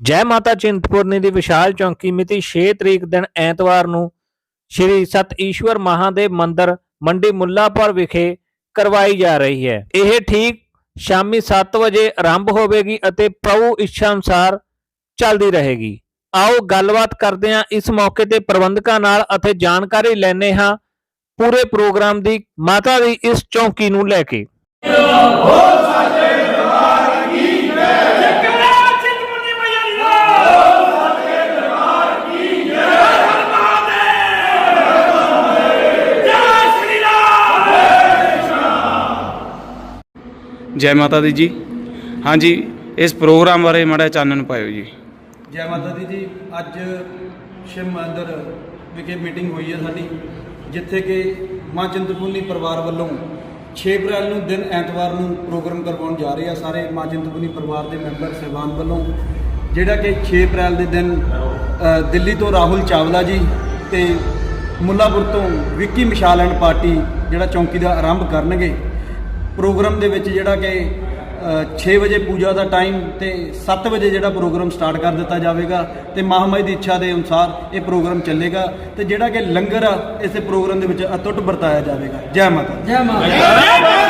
ਜੈ ਮਾਤਾ ਚਿੰਤਪੁਰਨੀ ਦੀ ਵਿਸ਼ਾਲ ਚੌਂਕੀ ਮਿਤੀ 6 ਤਰੀਕ ਦਿਨ ਐਤਵਾਰ ਨੂੰ ਸ਼੍ਰੀ ਸਤ ਈਸ਼ਵਰ ਮਹਾਦੇਵ ਮੰਦਿਰ ਮੰਡੀ ਮੁੱਲਾਪੁਰ ਵਿਖੇ ਕਰਵਾਈ ਜਾ ਰਹੀ ਹੈ। ਇਹ ਠੀਕ ਸ਼ਾਮੀ 7 ਵਜੇ ਆਰੰਭ ਹੋਵੇਗੀ ਅਤੇ ਪ੍ਰਭੂ ਇੱਛਾ ਅਨੁਸਾਰ ਚੱਲਦੀ ਰਹੇਗੀ। ਆਓ ਗੱਲਬਾਤ ਕਰਦੇ ਹਾਂ ਇਸ ਮੌਕੇ ਤੇ ਪ੍ਰਬੰਧਕਾਂ ਨਾਲ ਅਤੇ ਜਾਣਕਾਰੀ ਲੈਣੇ ਹਾਂ ਪੂਰੇ ਪ੍ਰੋਗਰਾਮ ਦੀ ਮਾਤਾ ਦੀ ਇਸ ਚੌਂਕੀ ਨੂੰ ਲੈ ਕੇ। ਜਕਰਾ ਜੈ ਮਾਤਾ ਦੀ ਜੀ। ਹਾਂਜੀ, ਇਸ ਪ੍ਰੋਗਰਾਮ ਬਾਰੇ ਮਾੜਾ ਚਾਨਣ ਪਾਇਓ ਜੀ। ਜੈ ਮਾਤਾ ਦੀ ਜੀ, ਅੱਜ ਸ਼ਿਵ ਮੰਦਿਰ ਵਿਖੇ ਮੀਟਿੰਗ ਹੋਈ ਹੈ ਸਾਡੀ, ਜਿੱਥੇ ਕਿ ਮਾਂ ਚਿੰਤਪੁਰਨੀ ਪਰਿਵਾਰ ਵੱਲੋਂ 6 ਅਪ੍ਰੈਲ ਨੂੰ ਦਿਨ ਐਤਵਾਰ ਨੂੰ ਪ੍ਰੋਗਰਾਮ ਕਰਵਾਉਣ ਜਾ ਰਹੇ ਆ ਸਾਰੇ ਮਾਂ ਚਿੰਤਪੁਰਨੀ ਪਰਿਵਾਰ ਦੇ ਮੈਂਬਰ, ਸਹਿਬਾਨ ਵੱਲੋਂ, ਜਿਹੜਾ ਕਿ 6 ਅਪ੍ਰੈਲ ਦੇ ਦਿਨ ਦਿੱਲੀ ਤੋਂ ਰਾਹੁਲ ਚਾਵਲਾ ਜੀ ਤੇ ਮੁੱਲਾਪੁਰ ਤੋਂ ਵਿੱਕੀ ਮਿਸ਼ਾਲ ਐਂਡ ਪਾਰਟੀ ਜਿਹੜਾ ਚੌਂਕੀ ਦਾ ਆਰੰਭ ਕਰਨਗੇ ਪ੍ਰੋਗਰਾਮ ਦੇ ਵਿੱਚ ਜਿਹੜਾ ਕਿ ਅ, 6 ਵਜੇ ਪੂਜਾ ਦਾ ਟਾਈਮ ਤੇ 7 ਵਜੇ ਜਿਹੜਾ ਪ੍ਰੋਗਰਾਮ ਸਟਾਰਟ ਕਰ ਦਿੱਤਾ ਜਾਵੇਗਾ ਤੇ ਮਹਾਮਾਈ ਦੀ ਇੱਛਾ ਦੇ ਅਨੁਸਾਰ ਇਹ ਪ੍ਰੋਗਰਾਮ ਚੱਲੇਗਾ ਤੇ ਜਿਹੜਾ ਕਿ ਲੰਗਰ ਆ ਇਸੇ ਪ੍ਰੋਗਰਾਮ ਦੇ ਵਿੱਚ ਅਤੁੱਟ ਵਰਤਾਇਆ ਜਾਵੇਗਾ। ਜੈ ਮਾਤਾ ਜੈ ਮਾਤਾ